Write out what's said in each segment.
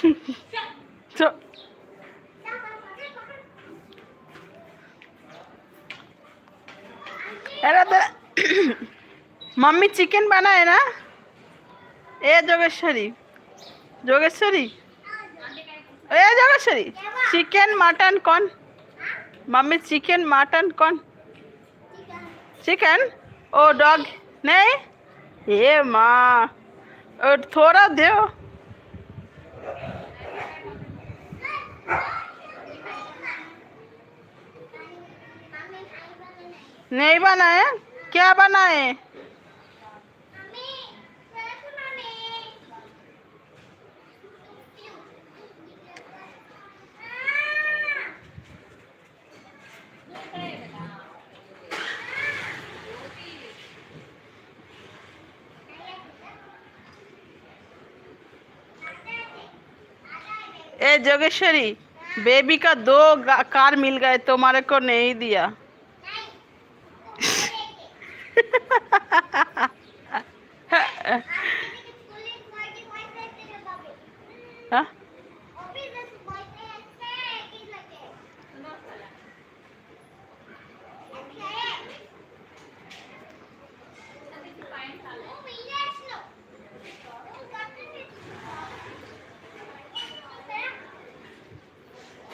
চ- अरे तेरा मम्मी चिकन बनाए ना ए जोगेश्वरी जोगेश्वरी ए जोगेश्वरी चिकन मटन कौन मम्मी चिकन मटन कौन चिकन ओ डॉग नहीं ये माँ और थोड़ा दो नहीं बनाए क्या बनाए ए जोगेश्वरी बेबी का दो गा- कार मिल गए तुम्हारे को नहीं दिया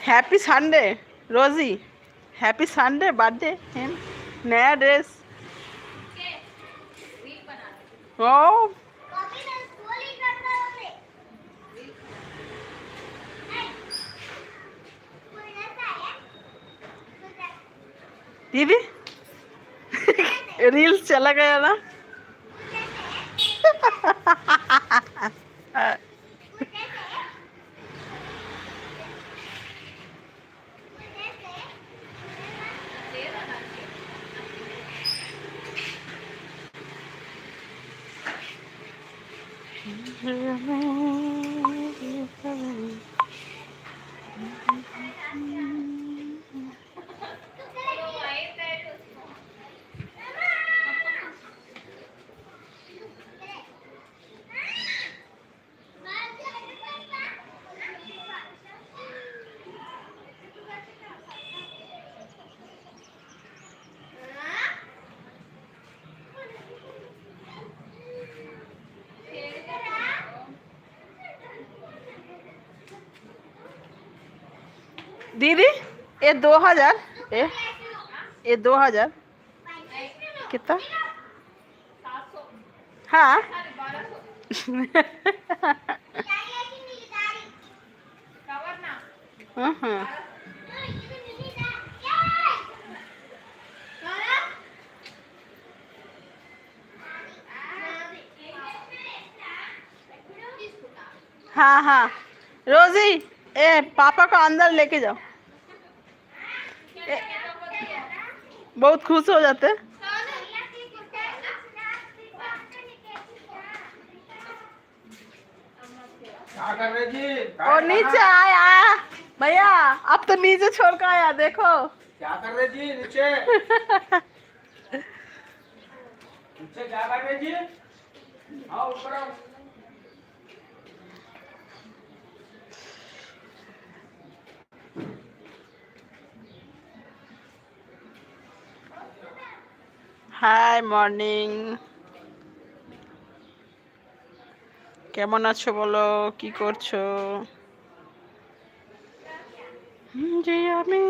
happy Sunday Rosie happy Sunday birthday नया ड्रेस ओ दीदी रील्स चला गया ना? to me. दीदी, ये दो हज़ार ये ये दो हज़ार। कितना? हाँ। हाँ हाँ। हाँ हाँ। रोजी, ए, पापा को अंदर लेके जाओ। बहुत खुश हो जाते हैं। क्या कर रहे जी? और नीचे आया भैया अब तो नीचे छोड़ कर आया देखो। क्या कर रहे जी नीचे? नीचे क्या कर रहे जी? आओ ऊपर হাই মর্নিং কেমন আছো বলো? কি করছ? যে আমি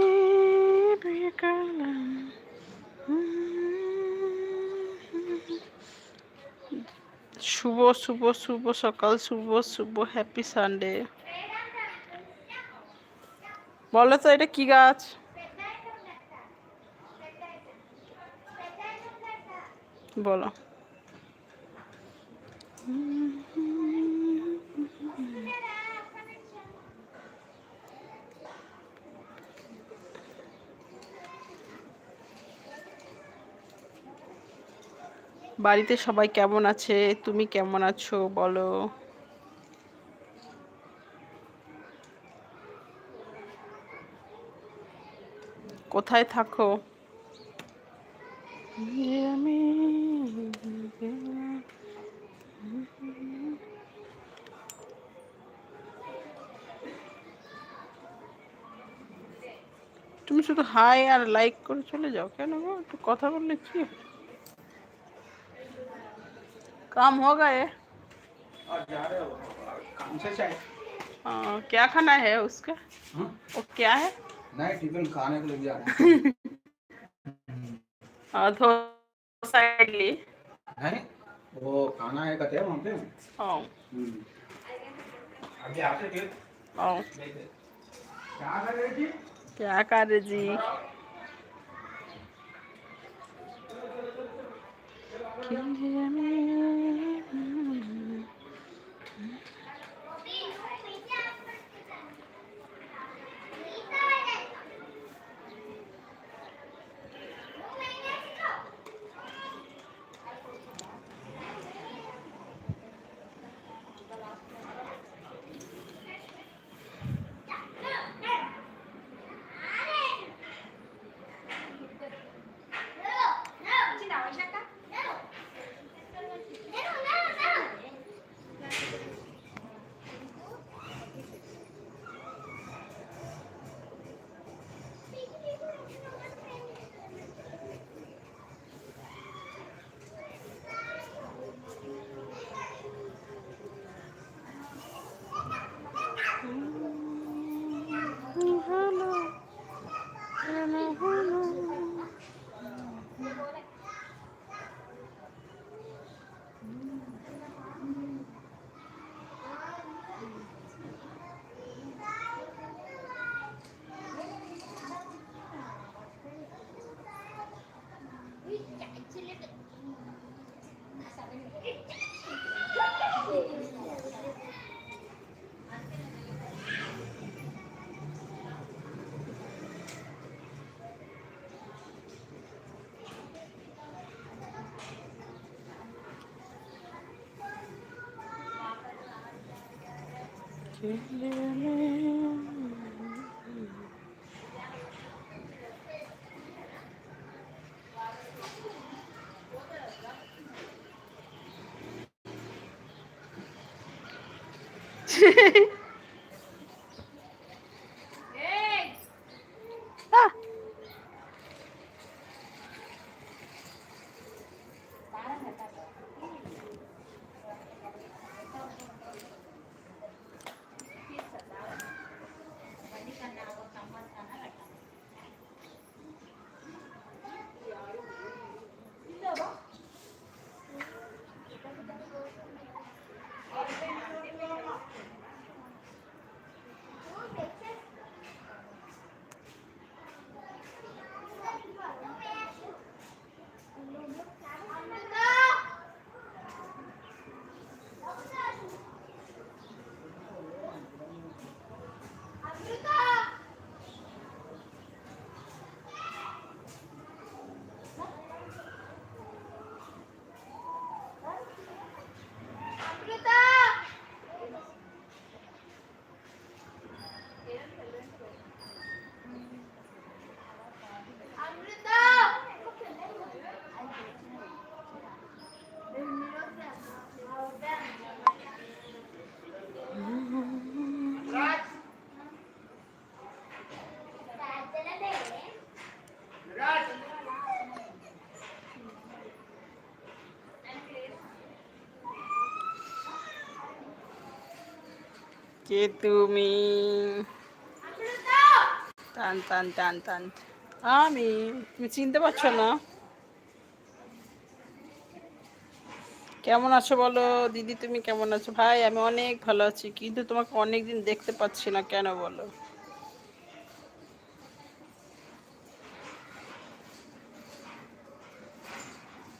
শুভ শুভ শুভ সকাল, শুভ শুভ হ্যাপি সানডে বলো তো, এটা কি গাছ? বলো। বাড়িতে সবাই কেমন আছে? তুমি কেমন আছো? বলো। কোথায় থাকো? হাই আর লাইক করে চলে যাও কেন গো একটু কথা বললে কি হয়? काम हो गए और जा रहे हो काम से चाहिए आ, क्या खाना है उसका हाँ? वो क्या है नहीं टिफिन खाने के लिए जा रहे हैं आ, डोसा इडली नहीं वो खाना है कहते हैं वहाँ पे आओ हम्म। अभी आपसे फिर आओ क्या कर रहे जी Tchau, cara de. Hehehe কে তুমি? টান টান টান টান। আমি, তুমি চিনতে পারছ না? কেমন আছো বলো? দিদি, তুমি কেমন আছো? ভাই, আমি অনেক ভালো আছি, কিন্তু তোমাকে অনেক দিন দেখতে পাচ্ছি না, কেন বলো?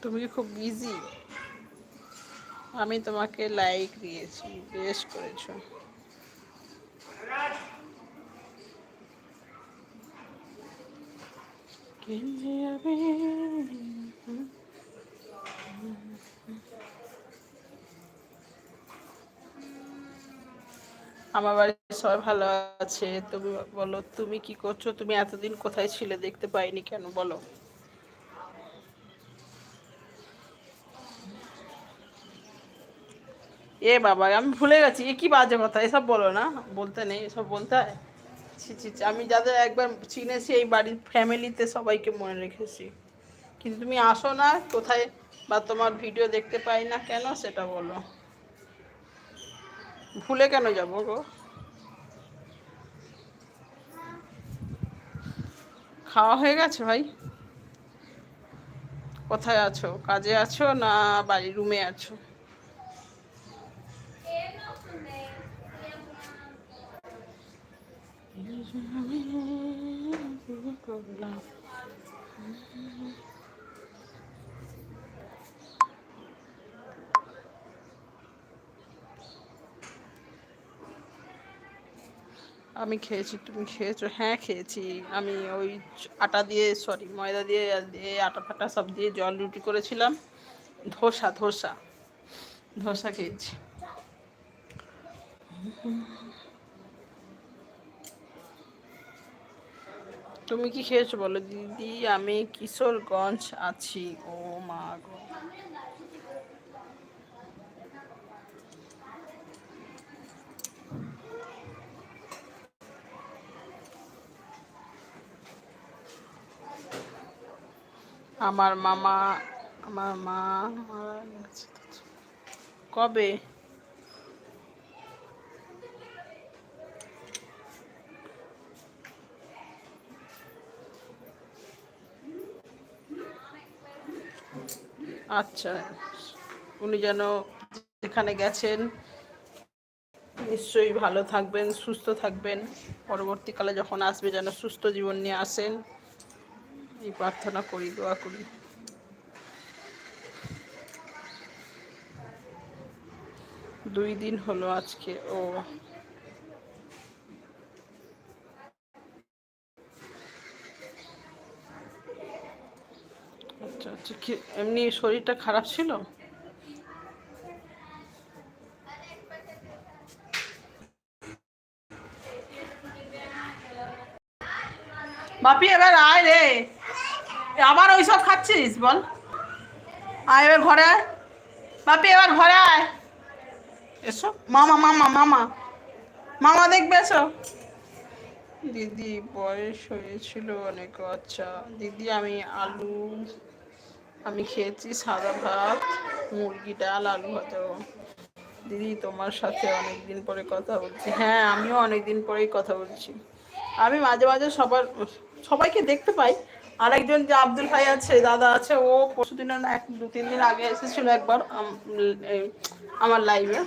তুমি খুব বিজি আমি তোমাকে লাইক দিয়েছি বেশ করেছ। আমার বাড়ির সবাই ভালো আছে। তুমি বলো, তুমি কি করছ? তুমি এতদিন কোথায় ছিলে? দেখতে পাইনি কেন? বলো। এ বাবা, আমি ভুলে গেছি, এ কি বাজে কথা, এসব বলো না, বলতে নেই, এসব বলতে হয়। আমি যাদের একবার চিনেছি, এই বাড়ির ফ্যামিলিতে সবাইকে মনে রেখেছি। কিন্তু তুমি আসো না, কোথায় বা তোমার ভিডিও দেখতে পাই না, কেন সেটা বলো। ভুলে কেন যাব গো? খাওয়া হয়ে গেছে ভাই? কোথায় আছো? কাজে আছো না বাড়ির রুমে আছো? আমি খেয়েছি, তুমি খেয়েছো? হ্যাঁ খেয়েছি। আমি ওই আটা দিয়ে সরি ময়দা দিয়ে আটা ফাটা সব দিয়ে জল রুটি করেছিলাম। ধোসা ধোসা। ধোসা খেয়েছি। তুমি কি খেয়েছো বলো? দিদি, আমি কিশোরগঞ্জ আছি। ও মা গো। আমার মামা, আমার মা মারা গেছে। কবে? আচ্ছা উনি যেন যেখানে গেছেন, নিশ্চয়ই ভালো থাকবেন, সুস্থ থাকবেন। পরবর্তীকালে যখন আসবে, যেন সুস্থ জীবন নিয়ে আসেন। এই প্রার্থনা করি, দোয়া করি। দুই দিন হলো আজকে, ও। এমনি শরীরটা খারাপ ছিল? বাপি, এবার আয় রে। আবার ওইসব খাচ্ছিস, বল। আয় এবার ঘরে আয়। বাপি, এবার ঘরে আয়। এসো। মামা মামা মামা। মামা, দেখবে, এসো। দিদি বয়স হয়েছিল অনেক আচ্ছা। দিদি, আমি আলু আমি খেয়েছি সাদা ভাত, মুরগি ডাল, আলু ভাজা। দিদি, তোমার সাথে অনেক দিন পরে কথা বলছি। হ্যাঁ আমিও অনেক দিন পরেই কথা বলছি। আমি মাঝে মাঝে সবার, সবাইকে দেখতে পাই। আর একজন যে আব্দুল ভাই আছে, দাদা আছে, ও পরশু দিন না, এক, দু, তিন দিন আগে এসেছিল একবার আমার লাইভে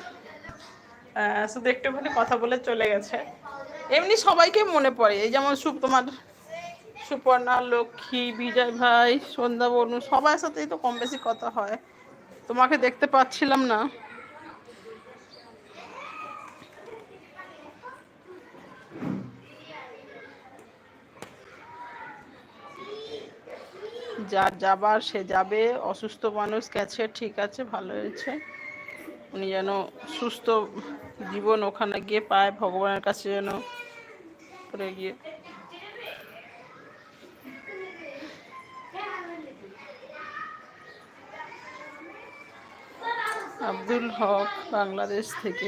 শুধু একটুখানি কথা বলে চলে গেছে। এমনি সবাইকে মনে পড়ে, এই যেমন সুপ তোমার সুপর্ণা, লক্ষ্মী, বিজয় ভাই, সন্ধ্যা বনু, সবার সাথেই তো কম বেশি কথা হয়। তোমাকে দেখতে পাচ্ছিলাম না। যার যাবার সে যাবে, অসুস্থ মানুষ গেছে, ঠিক আছে, ভালো হয়েছে। উনি যেন সুস্থ জীবন ওখানে গিয়ে পায়, ভগবানের কাছে যেন গিয়ে। আব্দুল হক বাংলাদেশ থেকে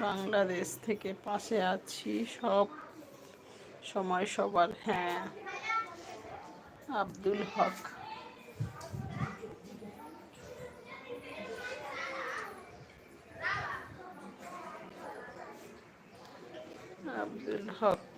বাংলাদেশ থেকে পাশে আছি সব সময় সবার হ্যাঁ আব্দুল হক। আব্দুল হক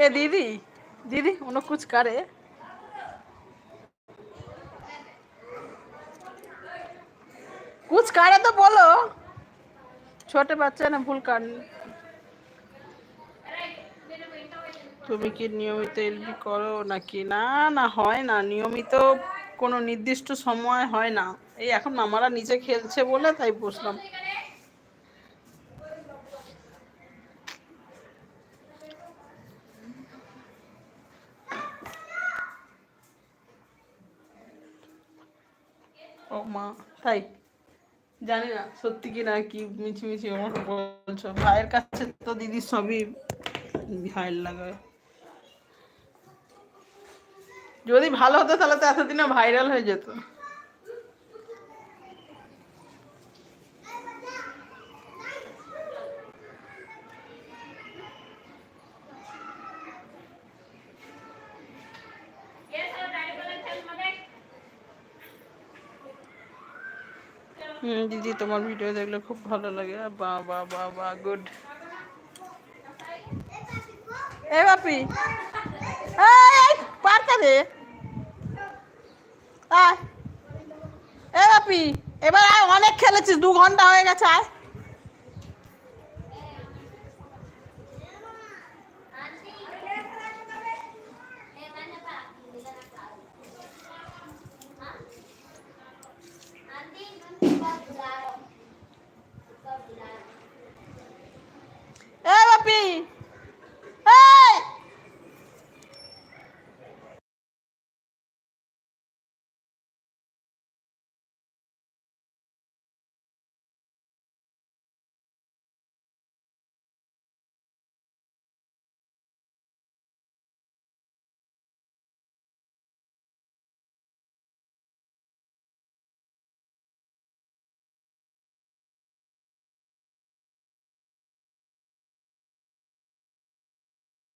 ए दीदी दीदी उन्हें कुछ करे कुछ करे तो बोलो छोटे बच्चे ने भूल कर তুমি কি নিয়মিত এলবি করো নাকি না না হয় না নিয়মিত কোনো নির্দিষ্ট সময় হয় না এই এখন মামারা নিচে খেলছে বলে তাই বসলাম তাই? জানি না, সত্যি কি না কি মিছিমিছি আমার বলছো। ভাইয়ের কাছে তো দিদি সবই ভাইয়ের লাগে যদি ভালো হতো তাহলে তো এতদিনে ভাইরাল হয়ে যেত। দিদি, তোমার ভিডিও দেখলে খুব ভালো লাগে। বা বা বা বা গুড এ বাপি। পার্কা দে। আয়। এ বাপি, এবার আয়, অনেক খেলেছিস, দু ঘণ্টা হয়ে গেছে, আয় এ বাপি এই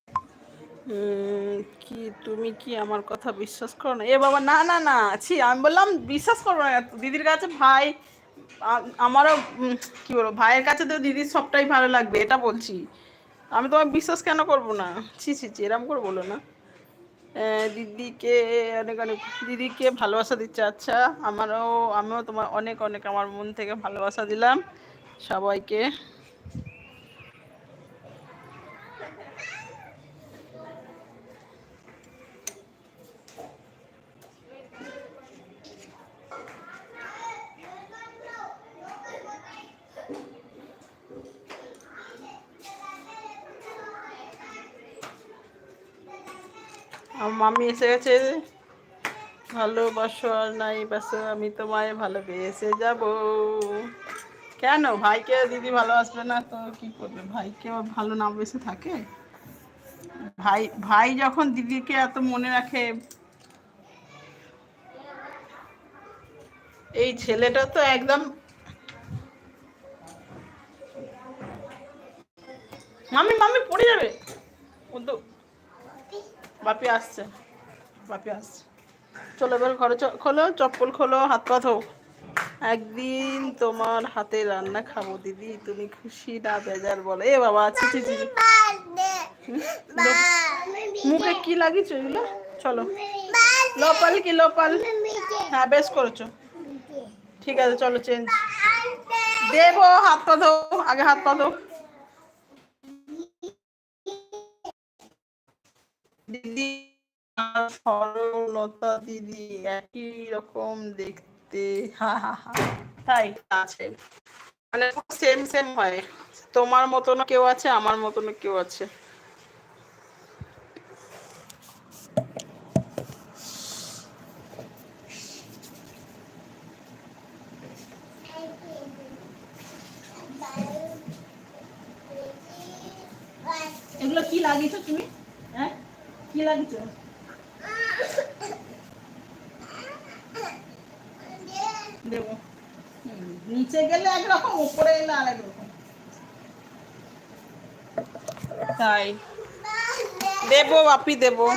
উম, কি তুমি কি আমার কথা বিশ্বাস করো না? এ বাবা, না না না, ছি, আমি বললাম বিশ্বাস করব না দিদির কাছে ভাই আমারও কি বলব, ভাইয়ের কাছে তো দিদির সবটাই ভালো লাগবে, এটা বলছি। আমি তোমার বিশ্বাস কেন করব না? ছি ছি ছি, এরম করে বলো না। দিদিকে অনেক অনেক, দিদিকে ভালোবাসা দিচ্ছে আচ্ছা আমারও, আমিও তোমার অনেক অনেক আমার মন থেকে ভালোবাসা দিলাম সবাইকে। আমার মামি এসে গেছে ভালোবাসো আর নাই বাসো, আমি তোমায় ভালোবেসে যাব। কেন? ভাইকে দিদি ভালোবাসবে না তো কি করবে? ভাইকে ভালো না বেসে থাকে? ভাই ভাই যখন দিদিকে এত মনে রাখে, এই ছেলেটা তো একদম মামি মামি পড়ে যাবে। ও তো বাপি আসছে। বাপি আসছে। চলো এবার ঘরে খোলো, চপ্পল খোলো, হাত পা ধো। একদিন তোমার হাতে রান্না খাব, দিদি, তুমি খুশি না বেজার বলো। এ বাবা, ছি। হুম? মুখে কি লাগিয়েছো এগুলো? চলো। লোপাল কি লোপাল? হ্যাঁ বেশ করেছ। ঠিক আছে, চলো চেঞ্জ দেবো, হাত পা ধো, আগে হাত পা ধো। দিদি সরলতা দিদি একই রকম দেখতে। তাই আছে। মানে সেম সেম হয়। তোমার মতন কেউ আছে, আমার মতন কেউ আছে এগুলো কি লাগিয়েছো তুমি হ্যাঁ কি লাগিয়েছো দেবো হুম, নিচে গেলে একরকম উপরে এলে আরেক রকম তাই বাপি দেবো।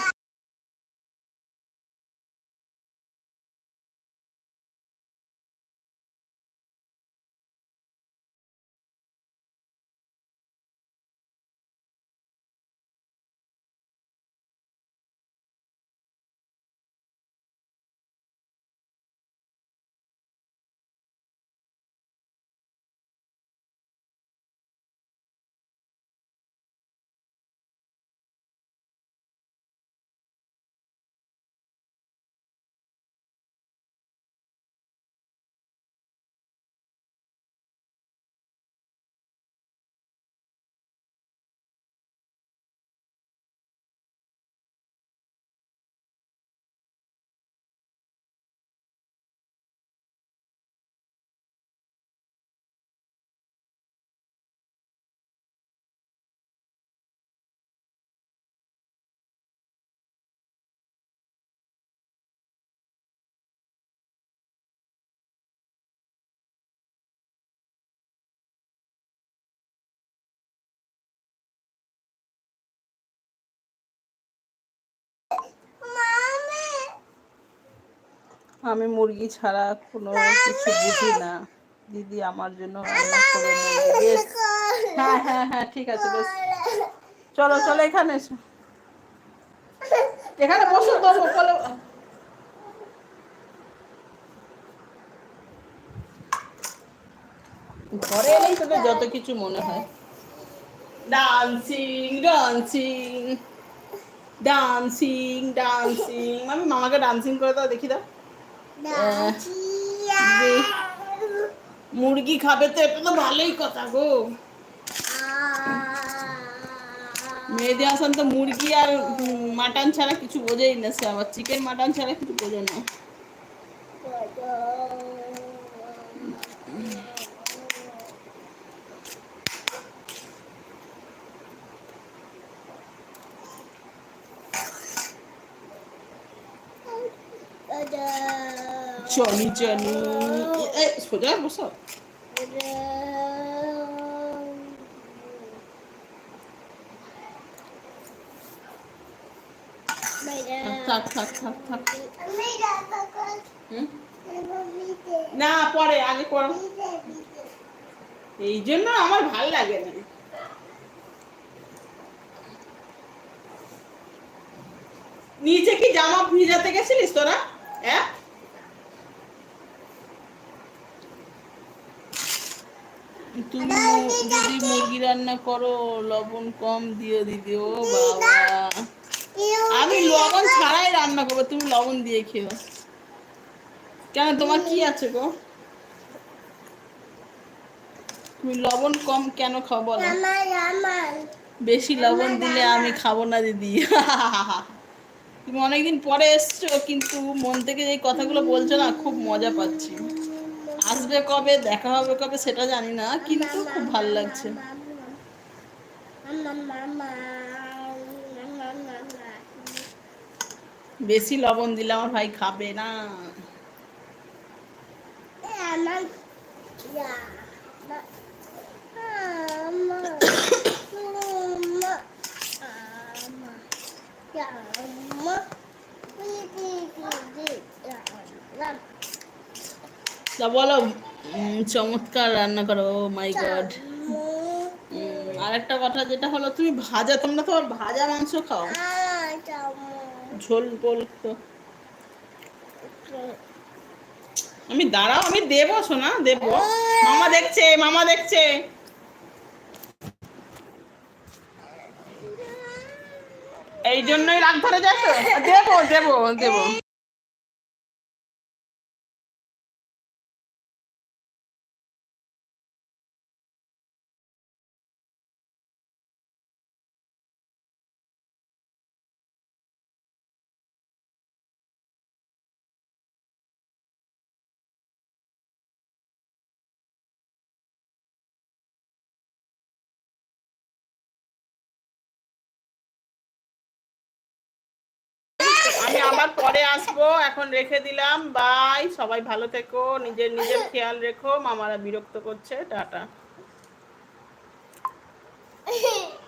আমি মুরগি ছাড়া কোনো কিছু বুঝি না। দিদি আমার জন্য হ্যাঁ হ্যাঁ হ্যাঁ ঠিক আছে, বেশ। চলো চলো এখানে এসো। এখানে বসো তো, বলো ঘরে এলেই তোকে যত কিছু মনে হয়। Dancing dancing. Dancing dancing. আমি মামাকে ডান্সিং করে দাও, দেখি দাও। মুরগি খাবে তো এটা তো ভালোই কথা গো। মেয়েদের আসান তো মুরগি আর মাটন ছাড়া কিছু বোঝেই না সে আবার চিকেন মাটন ছাড়া কিছু বোঝে না। চনি চনি। এ, সোজা বসো। থাক থাক না, পরে, আগে করো। এই জন্য আমার ভালো লাগে না। নিচে কি জামা ভিজাতে গেছিলিস তোরা? হ্যাঁ? তুমি যদি মুরগি রান্না করো, লবণ কম দিও দিদি ও বাবা। আমি লবণ ছাড়াই রান্না করব, তুমি লবণ দিয়ে খেও। কেন, তোমার কি আছে গো? তুমি লবণ কম কেন খাব বলো? বেশি লবণ দিলে আমি খাব না, দিদি। তুমি অনেকদিন পরে এসছো, কিন্তু মন থেকে যে কথাগুলো বলছো না, খুব মজা পাচ্ছি। আসবে কবে, দেখা হবে কবে সেটা জানি না, কিন্তু খুব ভালো লাগছে। বেশি লবণ দিলে আমার ভাই খাবে না। চমৎকার রান্না করো মাই গড। কথা যেটা হলো, তুমি ভাজা, তোমরা তো ভাজা মাংস খাও? ঝোল তো আমি দাঁড়াও, আমি দেবো শোনা দেবো। মামা দেখছে মামা দেখছে। এই জন্যই রাগ ধরে তো দেবো দেবো দেবো। পরে আসব, এখন রেখে দিলাম, বাই, সবাই ভালো থেকো, নিজের নিজের খেয়াল রেখো, মামারা বিরক্ত করছে, টাটা।